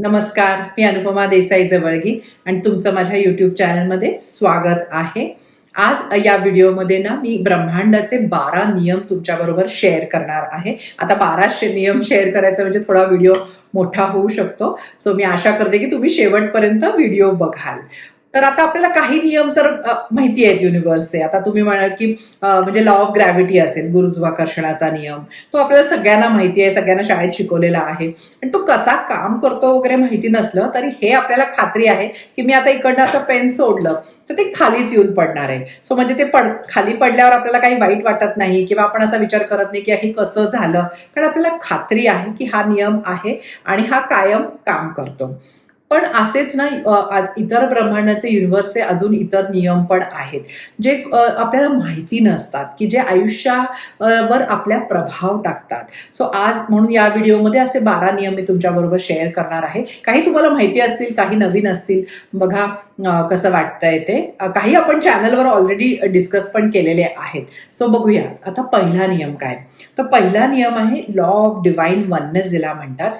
नमस्कार मी अनुपमा देसाई जवळगी आणि तुमचं माझ्या यूट्यूब चॅनलमध्ये स्वागत आहे. आज या व्हिडिओमध्ये ना मी ब्रह्मांडाचे बारा नियम तुमच्याबरोबर शेअर करणार आहे. आता बारा शे- नियम शेअर करायचा म्हणजे थोडा व्हिडिओ मोठा होऊ शकतो. सो मी आशा करते की तुम्ही शेवटपर्यंत व्हिडिओ बघाल. तर आता आपल्याला काही नियम तर माहिती आहेत युनिव्हर्सचे आता तुम्ही म्हणाल की म्हणजे लॉ ऑफ ग्रॅव्हिटी असेल गुरुत्वाकर्षणाचा नियम. तो आपल्याला सगळ्यांना माहिती आहे सगळ्यांना शाळेत शिकवलेला आहे. आणि तो कसा काम करतो वगैरे माहिती नसलं तरी हे आपल्याला खात्री आहे की मी आता इकडनं असं पेन सोडलं तर ते खालीच येऊन पडणार आहे. सो म्हणजे ते पड खाली पडल्यावर आपल्याला काही वाईट वाटत नाही किंवा आपण असा विचार करत नाही की हे कसं झालं. कारण आपल्याला खात्री आहे की हा नियम आहे आणि हा कायम काम करतो. पण असेच ना इतर ब्रह्मांडाचे युनिव्हर्सचे अजून इतर नियम पण आहेत. जे आपल्याला माहिती नसतात की जे आयुष्यावर आपल्या प्रभाव टाकतात. सो आज म्हणून या व्हिडिओमध्ये असे बारा नियम मी तुमच्याबरोबर शेअर करणार आहे. काही तुम्हाला माहिती असतील काही नवीन असतील बघा. कसं वाटतंय ते? काही आपण चॅनलवर ऑलरेडी डिस्कस पण केलेले आहेत. सो बघूया. आता पहिला नियम काय? तर पहिला नियम आहे लॉ ऑफ डिवाइन वननेस जिला म्हणतात.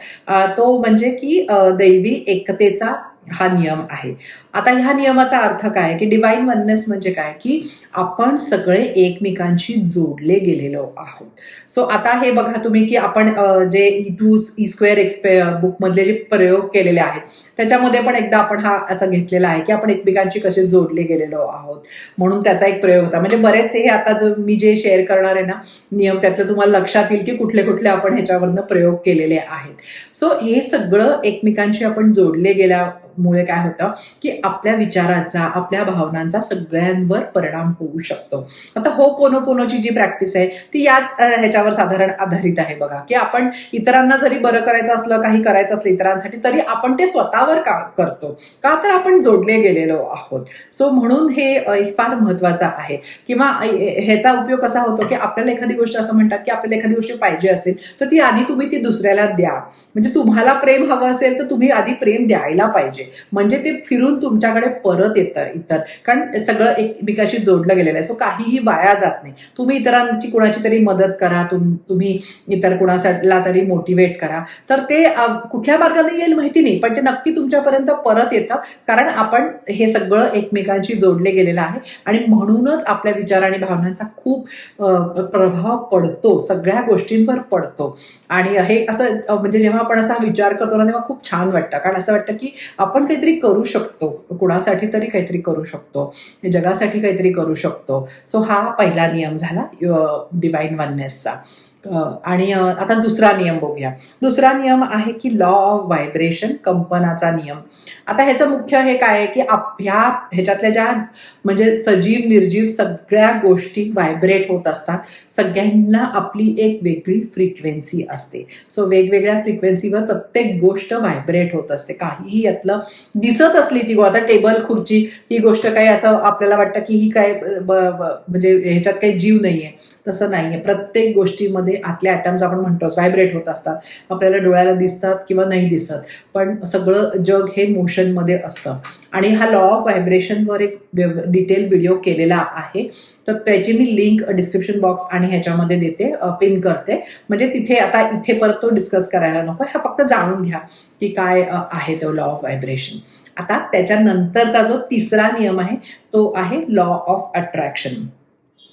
तो म्हणजे की दैवी एकतेचा हा नियम आहे. आता ह्या नियमाचा अर्थ काय? की डिवाईन वननेस म्हणजे काय? की आपण सगळे एकमेकांशी जोडले गेलेलो आहोत. सो आता हे बघा तुम्ही की आपण जे ई टू ई स्क्वेअर एक्सपे बुकमधले जे प्रयोग केलेले आहेत त्याच्यामध्ये पण एकदा आपण हा असा घेतलेला आहे की आपण एकमेकांशी कसे जोडले गेलेलो आहोत. म्हणून त्याचा एक प्रयोग होता. म्हणजे बरेच हे आता जो मी जे शेअर करणार आहे ना नियम त्यातलं तुम्हाला लक्षात येईल की कुठले कुठले आपण ह्याच्यावरनं प्रयोग केलेले आहेत. सो हे सगळं एकमेकांशी आपण जोडले गेल्यामुळे काय होतं? की आपल्या विचारांचा आपल्या भावनांचा सगळ्यांवर परिणाम होऊ शकतो. आता हो पोनो पोनोची जी प्रॅक्टिस आहे ती याच ह्याच्यावर साधारण आधारित आहे बघा. की आपण इतरांना जरी बरं करायचं असलं काही करायचं असलं इतरांसाठी तरी आपण ते स्वतःवर का करतो? का तर आपण जोडले गेलेलो आहोत. सो म्हणून हे फार महत्वाचं आहे. किंवा ह्याचा उपयोग कसा होतो की आपल्याला एखादी गोष्ट असं म्हणतात की आपल्याला एखादी गोष्ट पाहिजे असेल तर ती आधी तुम्ही ती दुसऱ्याला द्या. म्हणजे तुम्हाला प्रेम हवं असेल तर तुम्ही आधी प्रेम द्यायला पाहिजे. म्हणजे ते फिरून तुमच्याकडे परत येतं इतर. कारण सगळं एकमेकाशी जोडलं गेलेलं आहे. सो काहीही वाया जात नाही. तुम्ही इतरांची कुणाची तरी मदत करा तुम तुम्ही इतर कुणाला तरी मोटिवेट करा. तर ते कुठल्या मार्गाने येईल माहिती नाही. पण ते नक्की तुमच्यापर्यंत परत येतं. कारण आपण हे सगळं एकमेकांशी जोडले गेलेलं आहे. आणि म्हणूनच आपल्या विचार आणि भावनांचा खूप प्रभाव पडतो. सगळ्या गोष्टींवर पडतो. आणि हे असं म्हणजे जेव्हा आपण असा विचार करतो ना तेव्हा खूप छान वाटतं. कारण असं वाटतं की आपण काहीतरी करू शकतो. कुणासाठी तरी काहीतरी करू शकतो. जगासाठी काहीतरी करू शकतो. सो हा पहिला नियम झाला डिवाईन वननेसचा आणि आता दुसरा नियम बघूया. दुसरा नियम आहे की लॉ ऑफ व्हायब्रेशन कंपनाचा नियम. आता ह्याचं मुख्य हे काय आहे की आप ह्या ह्याच्यातल्या ज्या म्हणजे सजीव निर्जीव सगळ्या गोष्टी व्हायब्रेट होत असतात सगळ्यांना आपली एक वेगळी फ्रिक्वेन्सी असते. सो वेगवेगळ्या फ्रिक्वेन्सीवर प्रत्येक गोष्ट व्हायब्रेट होत असते. काहीही यातलं दिसत असली ती गो- आता टेबल खुर्ची ही गोष्ट काही असं आपल्याला वाटतं की ही काय म्हणजे ह्याच्यात काही जीव नाहीये. तसं नाहीये. प्रत्येक गोष्टीमध्ये आतल्या ॲटम्स आपण म्हणतो व्हायब्रेट होत असतात. आपल्याला डोळ्याला दिसतात किंवा नाही दिसत. पण सगळं जग हे मोशनमध्ये असतं. आणि हा लॉ ऑफ व्हायब्रेशनवर एक डिटेल व्हिडिओ केलेला आहे. तर त्याची मी लिंक डिस्क्रिप्शन बॉक्स आणि ह्याच्यामध्ये देते पिन करते. म्हणजे तिथे आता इथे परत तो डिस्कस करायला नको. हा फक्त जाणून घ्या की काय आहे तो लॉ ऑफ व्हायब्रेशन आता त्याच्यानंतरचा जो तिसरा नियम आहे तो आहे law of attraction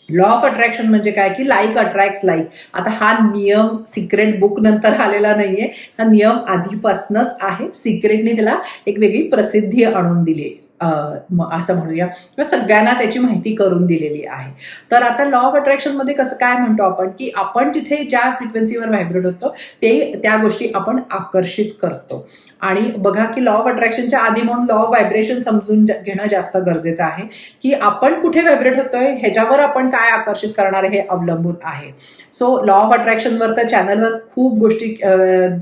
law of attraction म्हणजे काय? की लाईक अट्रॅक्ट लाईक आता हा नियम सिक्रेट बुक नंतर आलेला नाहीये. हा नियम आधीपासूनच आहे. सिक्रेटने त्याला एक वेगळी प्रसिद्धी आणून दिली. असं म्हणूया. किंवा सगळ्यांना त्याची माहिती करून दिलेली आहे. तर आता लॉ ऑफ अट्रॅक्शनमध्ये कसं काय म्हणतो आपण? की आपण तिथे ज्या फ्रिक्वेन्सीवर व्हायब्रेट होतो ते त्या गोष्टी आपण आकर्षित करतो. आणि बघा की लॉ ऑफ अट्रॅक्शनच्या आधी म्हणून लॉ ऑफ व्हायब्रेशन समजून घेणं जास्त गरजेचं आहे की आपण कुठे व्हायब्रेट होतोय ह्याच्यावर आपण काय आकर्षित करणार हे अवलंबून आहे. सो लॉ ऑफ अट्रॅक्शनवर तर चॅनलवर खूप गोष्टी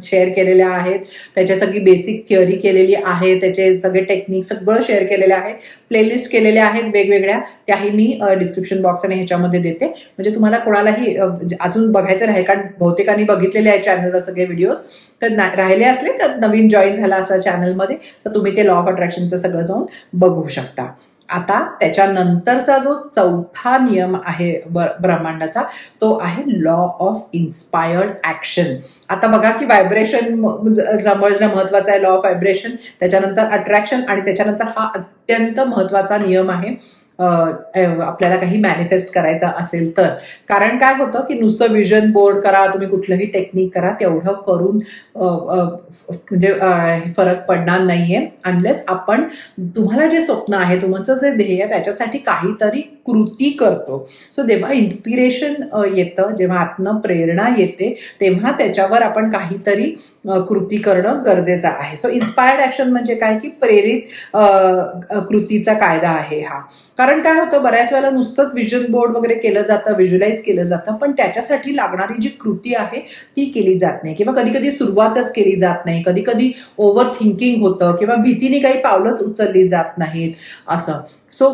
शेअर केलेल्या आहेत. त्याच्या सगळी बेसिक थिअरी केलेली आहे त्याचे सगळे टेक्निक सगळं शेअर केलेले आहे. प्लेलिस्ट केलेल्या आहेत वेगवेगळ्या त्याही मी डिस्क्रिप्शन बॉक्स आणि ह्याच्यामध्ये देते. म्हणजे तुम्हाला कोणालाही म्हणजे अजून बघायचं राहील कारण बहुतेकांनी बघितलेले आहे चॅनलवर सगळे व्हिडिओज तर ना- राहिले असले तर नवीन जॉईन झाला असा चॅनलमध्ये तर तुम्ही ते लॉ ऑफ अट्रॅक्शनचं सगळं जाऊन बघू शकता. आता त्याच्यानंतरचा जो चौथा नियम आहे ब्रह्मांडाचा तो आहे लॉ ऑफ इन्स्पायर्ड ॲक्शन आता बघा की व्हायब्रेशन समजणं महत्वाचं आहे लॉ ऑफ व्हायब्रेशन त्याच्यानंतर अट्रॅक्शन आणि त्याच्यानंतर हा अत्यंत महत्त्वाचा नियम आहे. आपल्याला काही मॅनिफेस्ट करायचा असेल तर. कारण काय होतं की नुसतं विजन बोर्ड करा तुम्ही कुठलंही टेक्निक करा तेवढं करून म्हणजे फरक पडणार नाहीये. अनलेस आपण तुम्हाला जे स्वप्न आहे तुमचं जे ध्येय त्याच्यासाठी काहीतरी कृती करतो. सो जेव्हा इन्स्पिरेशन येतं जेव्हा आत्मप्रेरणा येते तेव्हा त्याच्यावर आपण काहीतरी कृती करणं गरजेचं आहे. सो इन्स्पायर्ड ॲक्शन म्हणजे काय? की प्रेरित कृतीचा कायदा आहे हा. कारण काय होतं? बऱ्याच वेळेला नुसतंच विजन बोर्ड वगैरे केलं जातं विज्युलाइज केलं जातं पण त्याच्यासाठी लागणारी जी कृती आहे ती केली जात नाही. किंवा कधी कधी सुरुवातच केली जात नाही. कधी कधी ओव्हर थिंकिंग होतं किंवा भीतीने काही पावलंच उचलली जात नाहीत असं. सो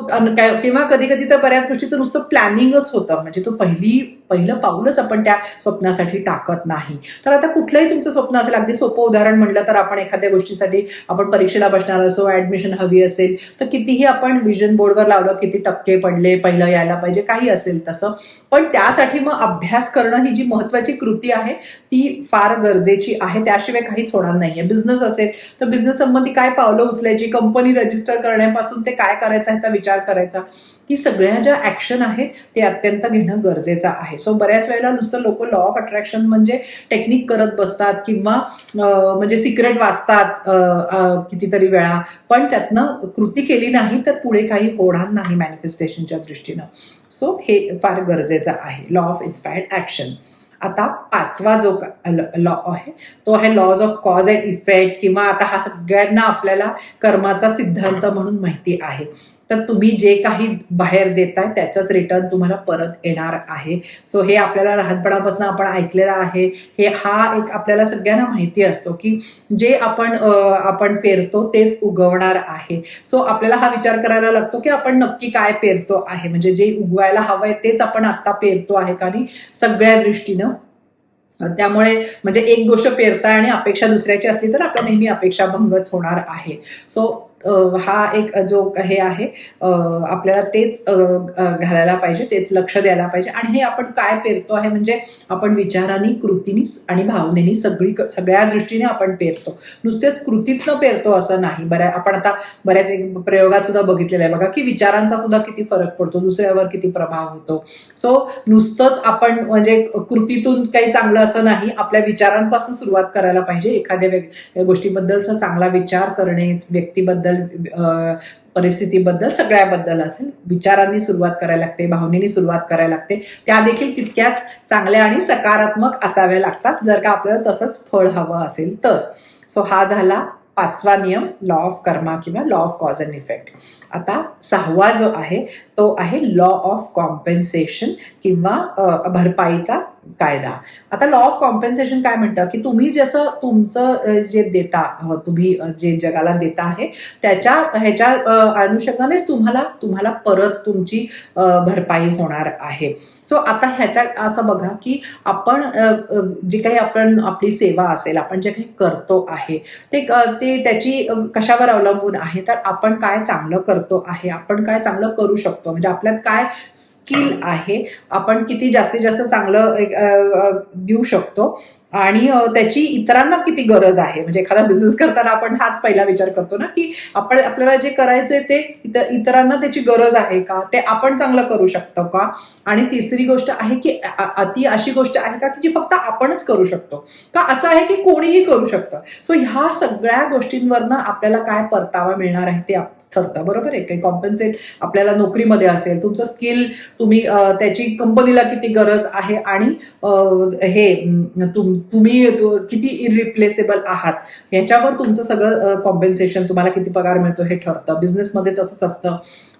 किंवा कधी कधी तर बऱ्याच गोष्टीचं नुसतं प्लॅनिंगच होतं. म्हणजे तो पहिली पहिलं पाऊलच आपण त्या स्वप्नासाठी टाकत नाही. तर आता कुठलंही तुमचं स्वप्न असेल अगदी सोपं उदाहरण म्हणलं तर आपण एखाद्या गोष्टीसाठी आपण परीक्षेला बसणार असो ऍडमिशन हवी असेल तर कितीही आपण विजन बोर्डवर लावलं किती टक्के पडले पहिलं यायला पाहिजे काही असेल तसं. पण त्यासाठी मग अभ्यास करणं ही जी महत्वाची कृती आहे ती फार गरजेची आहे. त्याशिवाय काहीच होणार नाहीये. बिझनेस असेल तर बिझनेस संबंधी काय पावलं उचलायची कंपनी रजिस्टर करण्यापासून ते काय करायचं ह्याचा विचार करायचा. की सगळ्या ज्या ऍक्शन आहेत ते अत्यंत घेणं गरजेचं आहे. सो बऱ्याच वेळेला नुसतं लोक लॉ ऑफ अट्रॅक्शन म्हणजे टेक्निक करत बसतात किंवा म्हणजे सिक्रेट वाचतात कितीतरी वेळा. पण त्यातनं कृती केली नाही तर पुढे काही होणार नाही मॅनिफेस्टेशनच्या दृष्टीनं. सो हे फार गरजेचं आहे. लॉ ऑफ इन्स्पायर्ड ऍक्शन आता पाचवा जो लॉ आहे तो आहे laws of cause and effect किंवा आता हा सगळ्यांना आपल्याला कर्माचा सिद्धांत म्हणून माहिती आहे. तर तुम्ही जे काही बाहेर देताय त्याचाच रिटर्न तुम्हाला परत येणार आहे. सो हे आपल्याला लहानपणापासून आपण ऐकलेलं आहे. हे हा एक आपल्याला सगळ्यांना माहिती असतो की जे आपण आपण पेरतो तेच उगवणार आहे. सो आपल्याला हा विचार करायला लागतो की आपण नक्की काय पेरतो आहे. म्हणजे जे उगवायला हवंय तेच आपण आत्ता पेरतो आहे का आणि सगळ्या दृष्टीनं. त्यामुळे म्हणजे एक गोष्ट पेरताय आणि अपेक्षा दुसऱ्याची असली तर आपला नेहमी अपेक्षा भंगच होणार आहे. सो हा एक जो हे आहे. आपल्याला तेच घालायला पाहिजे तेच लक्ष द्यायला पाहिजे. आणि हे आपण काय पेरतो आहे म्हणजे आपण विचारांनी कृतीनी आणि भावनेनी सगळी सगळ्या दृष्टीने आपण पेरतो. नुसतेच कृतीतनं पेरतो असं नाही. बऱ्या आपण आता बऱ्याच एक प्रयोगात सुद्धा बघितलेलं आहे. बघा की विचारांचा सुद्धा किती फरक पडतो. दुसऱ्यावर किती प्रभाव होतो. सो नुसतंच आपण म्हणजे कृतीतून काही चांगलं असं नाही. आपल्या विचारांपासून सुरुवात करायला पाहिजे. एखाद्या गोष्टीबद्दलचा चांगला विचार करणे व्यक्तीबद्दल अं, परिस्थितीबद्दल सगळ्याबद्दल असेल. विचारांनी सुरुवात करायला लागते भावनेनी सुरुवात करायला लागते. त्या देखील तितक्याच चांगल्या आणि सकारात्मक असाव्या लागतात जर का आपल्याला तसंच फळ हवं असेल तर. सो हा झाला पाचवा नियम लॉ ऑफ कर्मा किंवा law of cause and effect आता सहावा जो आहे तो आहे लॉ ऑफ कॉम्पेन्सेशन किंवा भरपाईचा कायदा. आता लॉ ऑफ कॉम्पेन्सेशन काय म्हणतं? की तुम्ही जसं तुमचं जे देता तुम्ही जे जगाला देता आहे त्याच्या ह्याच्या अनुषंगानेच तुम्हाला तुम्हाला परत तुमची भरपाई होणार आहे. सो आता ह्याचा असं बघा की आपण जे काही आपण आपली सेवा असेल आपण जे काही करतो आहे ते त्याची कशावर अवलंबून आहे? तर आपण काय चांगलं करतो आहे आपण काय चांगलं करू शकतो? म्हणजे आपल्यात काय स्किल आहे आपण किती जास्तीत जास्त चांगलं देऊ शकतो? आणि त्याची इतरांना किती गरज आहे? म्हणजे एखादा बिझनेस करताना आपण हाच पहिला विचार करतो ना की आपण आपल्याला जे करायचंय ते इतर- इतरांना त्याची गरज आहे का? ते आपण चांगलं करू शकतो का? आणि तिसरी गोष्ट आहे की अति अशी गोष्ट आहे का की जी फक्त आपणच करू शकतो. का असं आहे की कोणीही करू शकतं? सो ह्या सगळ्या गोष्टींवरनं आपल्याला काय परतावा मिळणार आहे ते ठरतं बरोबर आहे? काही कॉम्पन्सेट आपल्याला नोकरीमध्ये असेल तुमचं स्किल तुम्ही त्याची कंपनीला किती गरज आहे आणि हे तुम- तुम्ही किती इरिप्लेसेबल आहात याच्यावर तुमचं सगळं कॉम्पेन्सेशन तुम्हाला किती पगार मिळतो हे ठरतं. बिझनेसमध्ये तसंच असतं.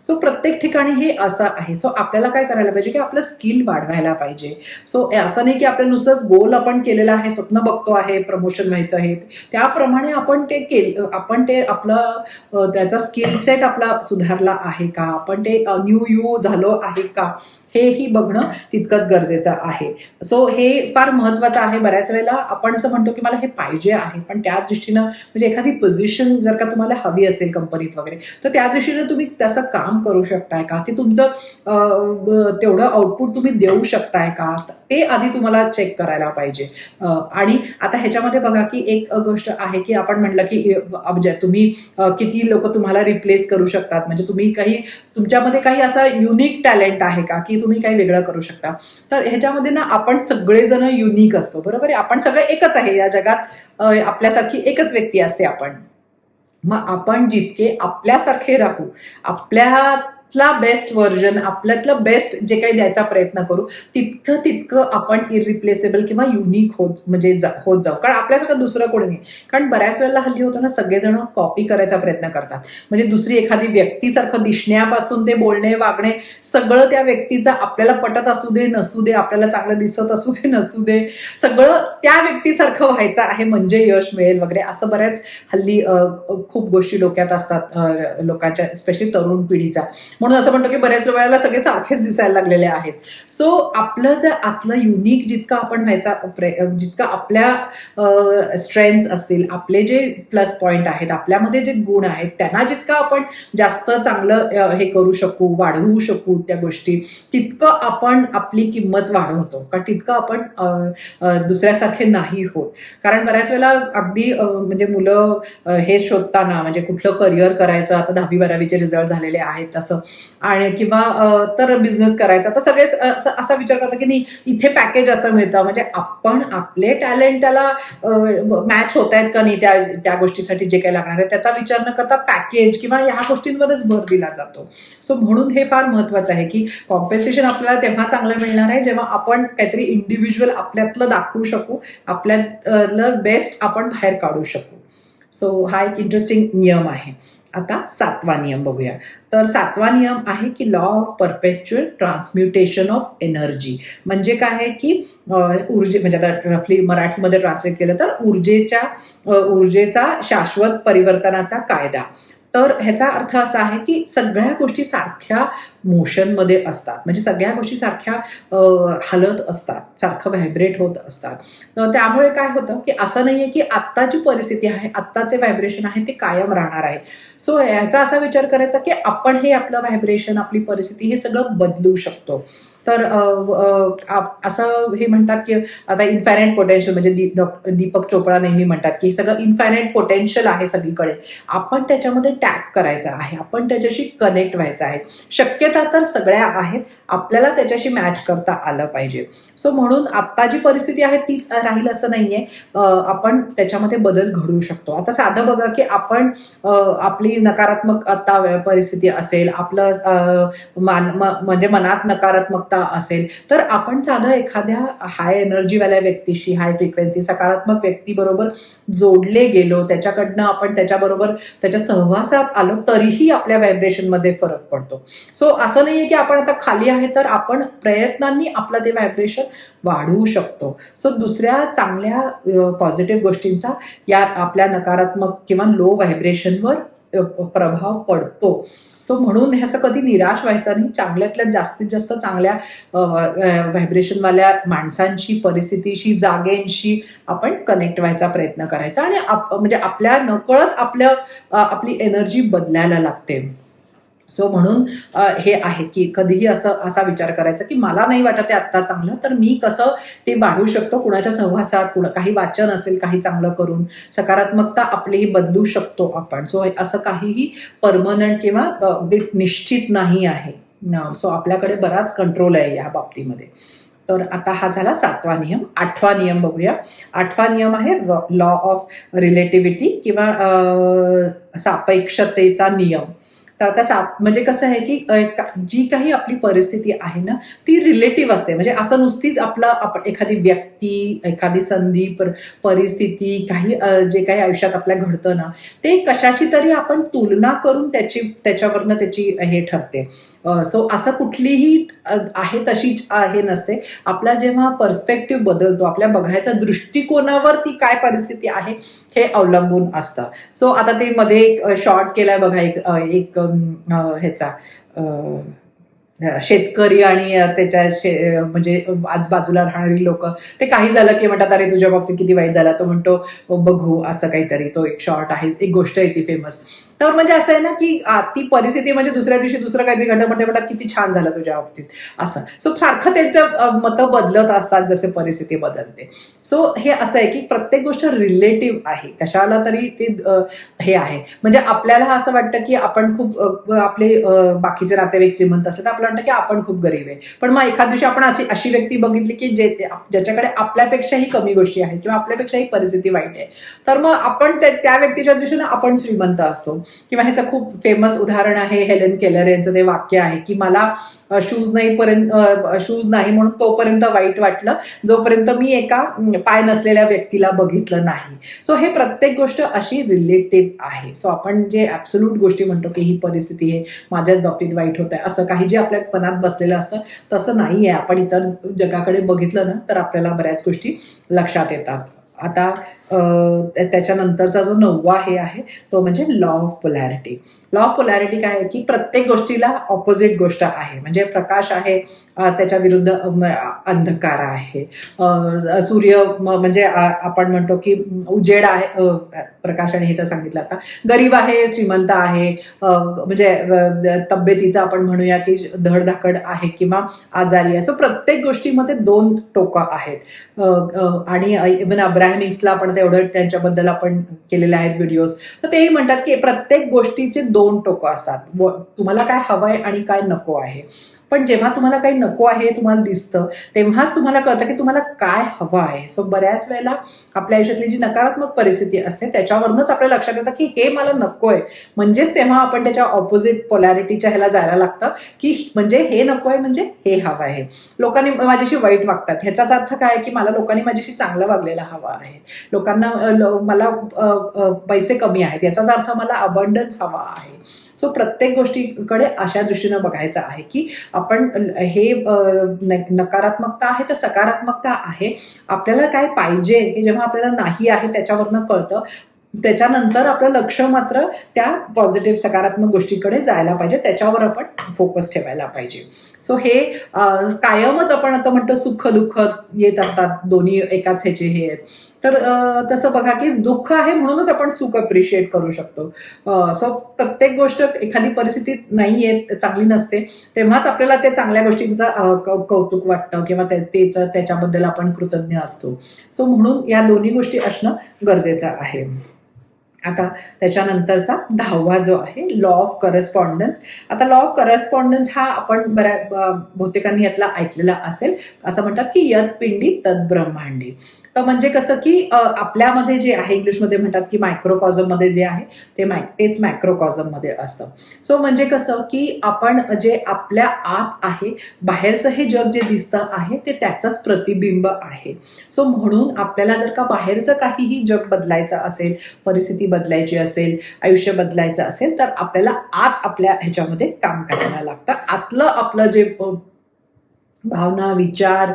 सो प्रत्येक ठिकाणी हे असं आहे. सो आपल्याला काय करायला पाहिजे की आपलं स्किल वाढवायला पाहिजे. सो असं नाही की आपल्या नुसतंच गोल आपण केलेलं आहे स्वप्न बघतो आहे प्रमोशन व्हायचं आहे. त्याप्रमाणे आपण ते केलं आपण ते आपलं त्याचा स्किल सेट आपला सुधारला आहे का? आपण ते न्यू यू झालो आहे का? हेही बघणं तितकंच गरजेचं आहे. सो हे फार महत्वाचं आहे. बऱ्याच वेळेला आपण असं म्हणतो की मला हे पाहिजे आहे. पण त्या दृष्टीनं म्हणजे एखादी पोझिशन जर का तुम्हाला हवी असेल कंपनीत वगैरे तर त्या दृष्टीनं तुम्ही त्याचं काम करू शकताय का? ते तुमचं तेवढं आउटपुट तुम्ही देऊ शकताय का? ते आधी तुम्हाला चेक करायला पाहिजे. आणि आता ह्याच्यामध्ये बघा की एक गोष्ट आहे की आपण म्हणलं की म्हणजे तुम्ही किती लोक तुम्हाला रिप्लेस करू शकतात. म्हणजे तुम्ही काही तुमच्यामध्ये काही असा युनिक टॅलेंट आहे का की तुम्ही काही वेगळं करू शकता? तर ह्याच्यामध्ये ना आपण सगळेजण युनिक असतो. बरोबर आहे? आपण सगळे एकच आहे या जगात. आपल्यासारखी एकच व्यक्ती असते आपण. मग आपण जितके आपल्यासारखे राहू आपल्या आपल्यातला बेस्ट व्हर्जन आपल्यातलं बेस्ट जे काही द्यायचा प्रयत्न करू तितकं तितकं आपण इरिप्लेसेबल किंवा युनिक होत म्हणजे जा- होत जाऊ. कारण आपल्यासारखं दुसरं कोणी नाही. कारण बऱ्याच वेळेला हल्ली होतं ना सगळेजण कॉपी करायचा प्रयत्न करतात. म्हणजे दुसरी एखादी व्यक्तीसारखं दिसण्यापासून ते बोलणे वागणे सगळं त्या व्यक्तीचं आपल्याला पटत असू दे नसू दे आपल्याला चांगलं दिसत असू दे नसू दे सगळं त्या व्यक्तीसारखं व्हायचं आहे म्हणजे यश मिळेल वगैरे असं बऱ्याच हल्ली खूप गोष्टी डोक्यात असतात लोकांच्या स्पेशली तरुण पिढीचा. म्हणून असं म्हणतो की बऱ्याच वेळेला सगळे सारखेच दिसायला लागलेले आहेत. सो आपलं जर आपलं युनिक जितकं आपण व्हायचा प्रय- जितकं आपल्या स्ट्रेंथ असतील आपले जे प्लस पॉईंट आहेत आपल्यामध्ये जे गुण आहेत त्यांना जितकं आपण जास्त चांगलं हे करू शकू वाढवू शकू त्या गोष्टी तितकं आपण आपली किंमत वाढवतो. कारण तितकं आपण दुसऱ्यासारखे नाही होत. कारण बऱ्याच वेळेला अगदी म्हणजे मुलं हे शोधताना म्हणजे कुठलं करिअर करायचं आता दहावी बारावीचे रिझल्ट झालेले आहेत असं. आणि किंवा तर बिझनेस करायचा. तर सगळेच असा विचार करतात की नाही इथे पॅकेज असं मिळतं. म्हणजे आपण आपले टॅलेंट त्याला मॅच होत आहेत का नाही त्या त्या गोष्टीसाठी जे काही लागणार आहे त्याचा विचार न करता पॅकेज किंवा ह्या गोष्टींवरच भर दिला जातो. सो म्हणून हे फार महत्वाचं आहे की कॉम्पेन्सेशन आपल्याला तेव्हा चांगलं मिळणार आहे जेव्हा आपण काहीतरी इंडिव्हिज्युअल आपल्यातलं दाखवू शकू आपल्यातलं बेस्ट आपण बाहेर काढू शकू. सो हा एक इंटरेस्टिंग नियम आहे. आता सातवा नियम बघूया. तर सातवा नियम आहे की law of perpetual transmutation of energy म्हणजे काय आहे की ऊर्जे म्हणजे आता रफली मराठीमध्ये ट्रान्सलेट केलं तर ऊर्जेच्या ऊर्जेचा शाश्वत परिवर्तनाचा कायदा. तर ह्याचा अर्थ असा आहे की सगळ्या गोष्टी सारख्या मोशनमध्ये असतात. म्हणजे सगळ्या गोष्टी सारख्या हलत असतात. सारखं व्हायब्रेट होत असतात. त्यामुळे काय होतं की असं नाहीये की आत्ताची परिस्थिती आहे आत्ताचे व्हायब्रेशन आहे ते कायम राहणार आहे. सो याचा असा विचार करायचा की आपण हे आपलं व्हायब्रेशन आपली परिस्थिती हे सगळं बदलू शकतो. तर असं हे म्हणतात की आता इन्फायनाईट पोटेन्शियल म्हणजे दीप दीपक चोप्रा नेहमी म्हणतात की सगळं इन्फायनाईट पोटेन्शियल आहे सगळीकडे. आपण त्याच्यामध्ये टॅप करायचं आहे. आपण त्याच्याशी कनेक्ट व्हायचं आहे. शक्यता तर सगळ्या आहेत. आपल्याला त्याच्याशी मॅच करता आलं पाहिजे. सो म्हणून आत्ता जी परिस्थिती आहे तीच राहील असं नाहीये. आपण त्याच्यामध्ये बदल घडवू शकतो. आता साधं बघा की आपण आपली नकारात्मक आता परिस्थिती असेल आपलं मान म्हणजे मनात नकारात्मकता असेल तर आपण साधं एखाद्या हाय एनर्जीवाल्या व्यक्तीशी हाय फ्रिक्वेन्सी सकारात्मक व्यक्तीबरोबर जोडले गेलो त्याच्याकडनं आपण त्याच्याबरोबर त्याच्या सहवासात आलो तरीही आपल्या व्हायब्रेशनमध्ये फरक पडतो. सो असं नाहीये की आपण आता खाली आहे तर आपण प्रयत्नांनी आपलं ते व्हायब्रेशन वाढवू शकतो. सो दुसऱ्या चांगल्या पॉझिटिव्ह गोष्टींचा या आपल्या नकारात्मक किंवा लो व्हायब्रेशनवर प्रभाव पडतो. सो म्हणून हे असं कधी निराश व्हायचं नाही. चांगल्यातल्या जास्तीत जास्त चांगल्या व्हायब्रेशनवाल्या माणसांशी परिस्थितीशी जागेंशी आपण कनेक्ट व्हायचा प्रयत्न करायचा. आणि आप- म्हणजे आपल्या नकळत आपल्या आपली एनर्जी बदलायला लागते. सो म्हणून हे आहे की कधीही असं असा विचार करायचा की मला नाही वाटत ते आत्ता चांगलं तर मी कसं ते वाढू शकतो कुणाच्या सहवासात कुणा काही वाचन असेल काही चांगलं करून सकारात्मकता आपलीही बदलू शकतो आपण. सो असं काहीही परमनंट किंवा निश्चित नाही आहे. सो आपल्याकडे बराच कंट्रोल आहे या बाबतीमध्ये. तर आता हा झाला सातवा नियम. आठवा नियम बघूया. आठवा नियम आहे लॉ ऑफ रिलेटिव्हिटी किंवा सापेक्षतेचा नियम. तर आता साप म्हणजे कसं आहे की जी काही आपली परिस्थिती आहे ना ती रिलेटिव्ह असते. म्हणजे असं नुसतीच आपलं आपण एखादी व्यक्ती एखादी संधी पर- परिस्थिती काही जे काही आयुष्यात आपल्या घडतं ना ते कशाची तरी आपण तुलना करून त्याची त्याच्यावरनं त्याची हे ठरते. सो असं कुठलीही आहे तशीच हे नसते. आपला जेव्हा पर्स्पेक्टिव्ह बदलतो आपल्या बघायच्या दृष्टिकोनावर ती काय परिस्थिती आहे हे अवलंबून असतं. सो आता ते मध्ये एक शॉर्ट केलाय बघा एक एक ह्याचा शेतकरी आणि त्याच्या शे म्हणजे आजूबाजूला राहणारी लोक. ते काही झालं की म्हणतात अरे तुझ्या बाबतीत किती वाईट झाला. तो म्हणतो बघू असं काहीतरी. तो एक शॉर्ट आहे एक गोष्ट आहे ती फेमस तर म्हणजे असं आहे ना की ती परिस्थिती म्हणजे दुसऱ्या दिवशी दुसरं काहीतरी घडलं म्हणजे म्हणतात किती छान झालं तुझ्या बाबतीत. असं. सो सारखं त्यांचं मतं बदलत असतात जसे परिस्थिती बदलते. सो हे असं आहे की प्रत्येक गोष्ट रिलेटिव्ह आहे. कशाला तरी ते हे आहे. म्हणजे आपल्याला असं वाटतं की आपण खूप आपले बाकीचे नातेवाईक श्रीमंत असतात तर आपल्याला वाटतं की आपण खूप गरीब आहे. पण मग एखाद दिवशी आपण अशी अशी व्यक्ती बघितली की जे ज्याच्याकडे आपल्यापेक्षाही कमी गोष्टी आहेत किंवा आपल्यापेक्षाही परिस्थिती वाईट आहे. तर मग आपण त्या त्या व्यक्तीच्या दृष्टीनं आपण श्रीमंत असतो. किंवा ह्याचं खूप फेमस उदाहरण आहे हेलेन केलर यांचं ते वाक्य आहे की मला शूज नाही पर्यंत शूज नाही म्हणून तोपर्यंत वाईट वाटलं जोपर्यंत मी एका पाय नसलेल्या व्यक्तीला बघितलं नाही. सो हे प्रत्येक गोष्ट अशी रिलेटिव्ह आहे. सो आपण जे ॲब्सोल्यूट गोष्टी म्हणतो की ही परिस्थिती आहे माझ्याच बाबतीत वाईट होत आहे असं काही जे आपल्या मनात बसलेलं असतं तसं नाही आहे आपण इतर जगाकडे बघितलं ना तर आपल्याला बऱ्याच गोष्टी लक्षात येतात. आता त्याच्यानंतरचा जो नववा हे आहे तो म्हणजे law of polarity law of polarity काय आहे की प्रत्येक गोष्टीला ऑपोजिट गोष्ट आहे. म्हणजे प्रकाश आहे त्याच्या विरुद्ध अंधकार आहे. सूर्य म्हणजे आपण म्हणतो की उजेड आहे प्रकाशाने प्रकाश आणि हे तर सांगितलं आता. गरीब आहे श्रीमंत आहे म्हणजे तब्येतीचा तब्येतीचं आपण म्हणूया की धडधाकड आहे किंवा आजारी आहे. सो प्रत्येक गोष्टीमध्ये दोन टोकं आहेत. आणि इव्हन अब्राहमिक्सला आपण तेवढं त्यांच्याबद्दल आपण केलेले आहेत व्हिडिओज तर तेही म्हणतात की प्रत्येक गोष्टीचे दोन टोकं असतात. तुम्हाला काय हवंय आणि काय नको आहे. पण जेव्हा तुम्हाला काही नको आहे हे तुम्हाला दिसतं तेव्हाच तुम्हाला कळतं की तुम्हाला काय हवं आहे. सो बऱ्याच वेळेला आपल्या आयुष्यातली जी नकारात्मक परिस्थिती असते त्याच्यावरनंच आपल्या लक्षात येतं की हे मला नको आहे म्हणजेच तेव्हा आपण त्याच्या ऑपोजिट पोलॅरिटीच्या ह्याला जायला लागतं की म्हणजे हे नको आहे म्हणजे हे हवं आहे. लोकांनी माझ्याशी वाईट वागतात. ह्याचाच अर्थ काय की मला लोकांनी माझ्याशी चांगलं वागलेलं हवं आहे. लोकांना मला पैसे कमी आहेत. याचाच अर्थ मला अबंडन्स हवा आहे. सो प्रत्येक गोष्टीकडे अशा दृष्टीनं बघायचं आहे की आपण हे नकारात्मकता आहे तर सकारात्मकता आहे. आपल्याला काय पाहिजे हे जेव्हा आपल्याला नाही आहे त्याच्यावरनं कळतं त्याच्यानंतर आपलं लक्ष मात्र त्या पॉझिटिव्ह सकारात्मक गोष्टीकडे जायला पाहिजे. त्याच्यावर आपण फोकस ठेवायला पाहिजे. सो हे कायमच आपण आता म्हणतो सुख दुःख येत असतात. दोन्ही एकाच ह्याचे हे आहेत. तर तसं बघा की दुःख आहे म्हणूनच आपण सुख अप्रिशिएट करू शकतो. सो प्रत्येक गोष्ट एखादी परिस्थितीत नाही आहे चांगली नसते तेव्हाच आपल्याला ते चांगल्या गोष्टींचं कौतुक वाटतं किंवा ते- त्याच्याबद्दल आपण कृतज्ञ असतो. सो म्हणून या दोन्ही गोष्टी असणं गरजेचं आहे. आता त्याच्यानंतरचा दहावा जो आहे लॉ ऑफ करस्पॉन्डन्स आता लॉ ऑफ करस्पॉन्डन्स हा आपण बऱ्या बहुतेकांनी यातला ऐकलेला असेल. असं म्हणतात की यत पिंडी तद ब्रह्मांडी. तर म्हणजे कसं की आपल्यामध्ये जे आहे इंग्लिशमध्ये म्हणतात की मायक्रोकॉझममध्ये जे आहे ते माय तेच मायक्रोकॉझममध्ये असतं. सो म्हणजे कसं की आपण जे आपल्या आत आहे बाहेरचं हे जग जे दिसतं आहे ते त्याचंच प्रतिबिंब आहे. सो म्हणून आपल्याला जर का बाहेरचं काहीही जग बदलायचं असेल परिस्थिती बदलायची असेल आयुष्य बदलायचं असेल तर आपल्याला आत आपल्या ह्याच्यामध्ये काम करायला लागतं. आतलं आपलं जे भावना विचार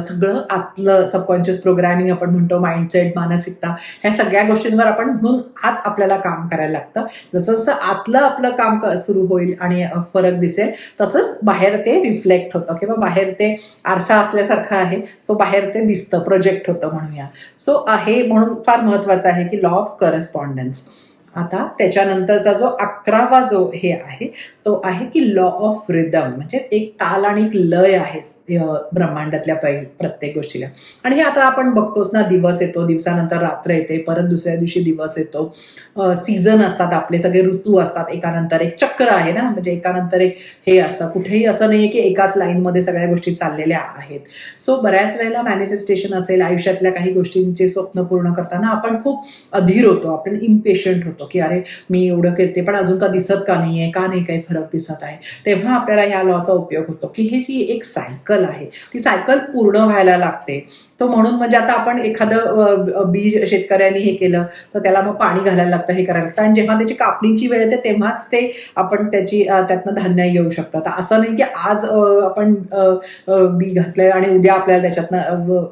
सगळं आतलं सबकॉन्शियस प्रोग्रॅमिंग आपण म्हणतो माइंडसेट मानसिकता ह्या सगळ्या गोष्टींवर आपण म्हणून आत आपल्याला काम करायला लागतं. जसं जसं आतलं आपलं काम क- सुरू होईल आणि फरक दिसेल तसंच बाहेर ते रिफ्लेक्ट होतं किंवा बाहेर ते आरसा असल्यासारखं आहे सो बाहेर ते दिसतं प्रोजेक्ट होतं म्हणूया. सो आहे म्हणून फार महत्वाचं आहे की लॉ ऑफ करस्पॉन्डन्स आता त्याच्यानंतरचा जो अकरावा जो हे आहे तो आहे की लॉ ऑफ रिदम म्हणजे एक ताल आणि एक लय आहे. ब्रह्मांडातल्या प्रत्येक गोष्टीला. आणि हे आता आपण बघतोच ना दिवस येतो दिवसानंतर रात्र येते परत दुसऱ्या दिवशी दिवस येतो. सीझन असतात आपले सगळे ऋतू असतात एकानंतर एक चक्र आहे ना म्हणजे एकानंतर एक हे असतं. कुठेही असं नाहीये की एकाच लाईनमध्ये सगळ्या गोष्टी चाललेल्या आहेत. सो बऱ्याच वेळेला मॅनिफेस्टेशन असेल आयुष्यातल्या काही गोष्टींचे स्वप्न पूर्ण करताना आपण खूप अधीर होतो आपण इम्पेशंट होतो की अरे मी एवढं करते पण अजून का दिसत का नाहीये का नाही काही फरक दिसत आहे. तेव्हा आपल्याला ह्या लॉचा उपयोग होतो की हे जी एक सायकल आहे. ती सायकल पूर्ण व्हायला लागते. तो म्हणून म्हणजे आता आपण एखादं बीज शेतकऱ्यांनी हे केलं तर त्याला मग पाणी घालायला लागतं हे करायला लागतं. आणि जेव्हा त्याची कापणीची वेळ येते तेव्हाच ते आपण त्याची त्यातनं धान्य येऊ शकतं. तर असं नाही की आज आपण बी घातलंय आणि उद्या आपल्याला त्याच्यातनं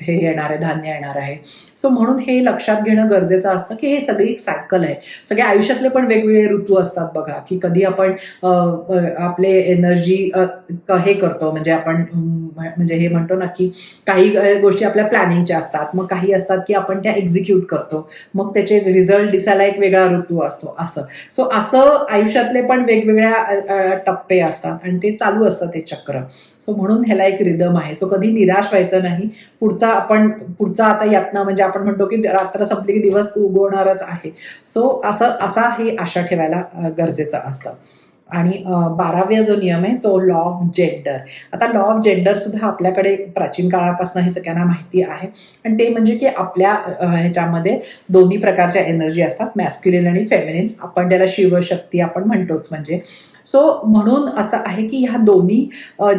हे येणार आहे धान्य येणार आहे. सो म्हणून हे लक्षात घेणं गरजेचं असतं की हे सगळी एक सायकल आहे. सगळ्या आयुष्यातले पण वेगवेगळे ऋतू असतात बघा की कधी आपण आपले एनर्जी हे करतो. म्हणजे आपण म्हणजे हे म्हणतो ना की काही अ, गोष्टी आपल्या प्लॅनिंगच्या असतात. मग काही असतात की आपण त्या एक्झिक्यूट करतो. मग त्याचे रिझल्ट दिसायला एक वेगळा ऋतू असतो. असं. सो असं आयुष्यातले पण वेगवेगळ्या टप्पे असतात आणि ते चालू असतं ते चक्र. सो म्हणून ह्याला एक रिदम आहे. सो कधी निराश व्हायचं नाही. पुढचा आपण पुढचा आता यातनं म्हणजे आपण म्हणतो की रात्र संपली की दिवस उगवणारच आहे. सो असं असा हे आशा ठेवायला गरजेचं असतं. आणि बाराव्या जो नियम आहे तो लॉ ऑफ जेंडर आता लॉ ऑफ जेंडर सुद्धा आपल्याकडे प्राचीन काळापासून हे सगळ्यांना माहिती आहे. आणि ते म्हणजे की आपल्या ह्याच्यामध्ये दोन्ही प्रकारच्या एनर्जी असतात. मॅस्क्युलिन आणि फेमिनिन आपण त्याला शिवशक्ती आपण म्हणतोच म्हणजे. सो म्हणून असं आहे की ह्या दोन्ही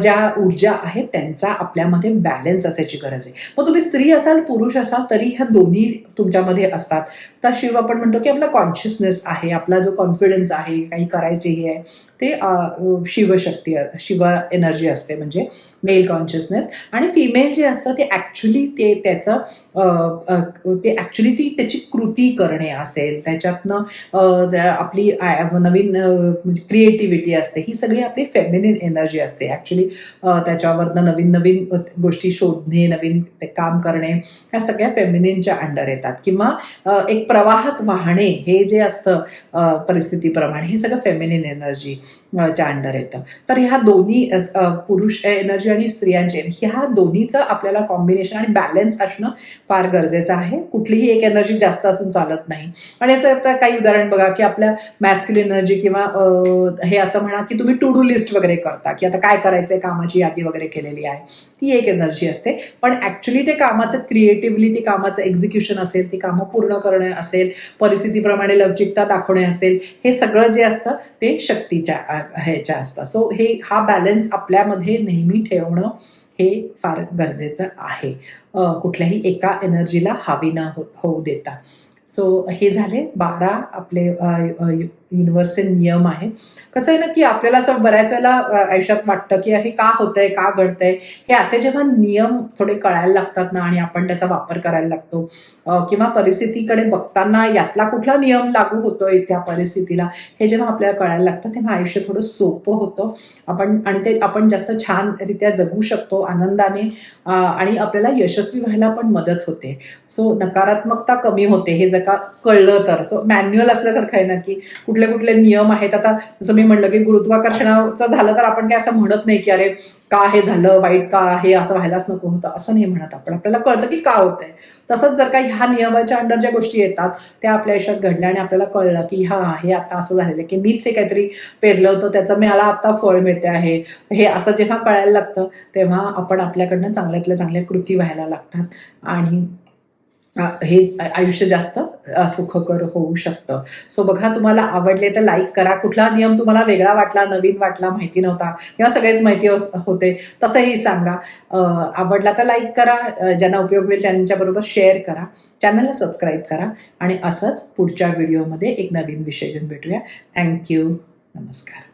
ज्या ऊर्जा आहेत त्यांचा आपल्यामध्ये बॅलन्स असायची गरज आहे. मग तुम्ही स्त्री असाल पुरुष असाल तरी ह्या दोन्ही तुमच्यामध्ये असतात. तर शिव आपण म्हणतो की आपला कॉन्शियसनेस आहे आपला जो कॉन्फिडन्स आहे काही करायचे हे आहे ते शिवशक्ती शिव एनर्जी असते. म्हणजे मेल कॉन्शियसनेस आणि फिमेल जे असतं ते ॲक्च्युली ते त्याचं ते ॲक्च्युली ती त्याची कृती करणे असेल. त्याच्यातनं आपली नवीन म्हणजे क्रिएटिव्हिटी असते. ही सगळी आपली फेमिनिन एनर्जी असते. ॲक्च्युली त्याच्यावरनं नवीन नवीन गोष्टी शोधणे नवीन काम करणे ह्या सगळ्या फेमिनिनच्या अंडर येतात. किंवा एक प्रवाहात वाहणे हे जे असतं परिस्थितीप्रमाणे हे सगळं फेमिनिन एनर्जी च्या अंडर येतं. तर ह्या दोन्ही पुरुष एनर्जी आणि स्त्रियांची ह्या दोन्हीचं आपल्याला कॉम्बिनेशन आणि बॅलन्स असणं फार गरजेचं आहे. कुठलीही एक एनर्जी जास्त असून चालत नाही. आणि याचं आता काही उदाहरण बघा की आपल्या मॅस्क्युलिन एनर्जी किंवा हे असं म्हणा की तुम्ही टू डू लिस्ट वगैरे करता की आता काय करायचंय कामाची यादी वगैरे केलेली आहे. ती एक एनर्जी असते. पण ऍक्च्युली ते कामाचं क्रिएटिव्हली ते कामाचं एक्झिक्युशन असेल ती कामं पूर्ण करणे असेल परिस्थितीप्रमाणे लवचिकता दाखवणे असेल हे सगळं जे असतं ते शक्तीच्या ह्याच्या असतात सो हे हा बॅलन्स आपल्यामध्ये नेहमी ठेवणं हे फार गरजेचं आहे. कुठल्याही एका एनर्जीला हावी न हो- होऊ देता. सो हे झाले बारा आपले युनिव्हर्सल नियम आहेत कसं आहे ना की आपल्याला असं बऱ्याच वेळेला आयुष्यात वाटतं की हे का होतंय का घडतंय? हे असे जेव्हा नियम थोडे कळायला लागतात ना आणि आपण त्याचा वापर करायला लागतो. किंवा परिस्थितीकडे बघताना यातला कुठला नियम लागू होतोय त्या परिस्थितीला हे जेव्हा आपल्याला कळायला लागतं तेव्हा आयुष्य थोडं सोपं होतं. आपण आणि ते आपण जास्त छानरित्या जगू शकतो आनंदाने आणि आपल्याला यशस्वी व्हायला पण मदत होते. सो नकारात्मकता कमी होते हे जर का कळलं तर. सो मॅन्युअल असल्यासारखं आहे ना की कुठलं कुठले कुठले नियम आहेत. आता जसं मी म्हणलं की गुरुत्वाकर्षणाचं झालं तर आपण काय असं म्हणत नाही की अरे का हे झालं वाईट का हे असं व्हायलाच नको होतं. असं नाही म्हणत आपण. आपल्याला कळतं की का होतंय. तसंच जर का ह्या नियमाच्या अंडर ज्या गोष्टी येतात त्या आपल्या आयुष्यात घडल्या आणि आपल्याला कळलं की हा हे आता असं झालेलं आहे. की मीच हे काहीतरी पेरलं होतं त्याचं मला आता फळ मिळते आहे. हे असं जेव्हा कळायला लागतं तेव्हा आपण आपल्याकडनं चांगल्यातल्या चांगल्या कृती व्हायला लागतात. आणि हे आयुष्य जास्त सुखकर होऊ शकतं. सो बघा तुम्हाला आवडले तर लाईक करा. कुठला नियम तुम्हाला वेगळा वाटला नवीन वाटला माहिती नव्हता किंवा सगळेच माहिती होते तसंही सांगा. आवडला तर लाईक करा. ज्यांना उपयोग होईल त्यांच्याबरोबर शेअर करा. चॅनलला सबस्क्राईब करा. आणि असंच पुढच्या व्हिडिओमध्ये एक नवीन विषय घेऊन भेटूया. थँक्यू नमस्कार.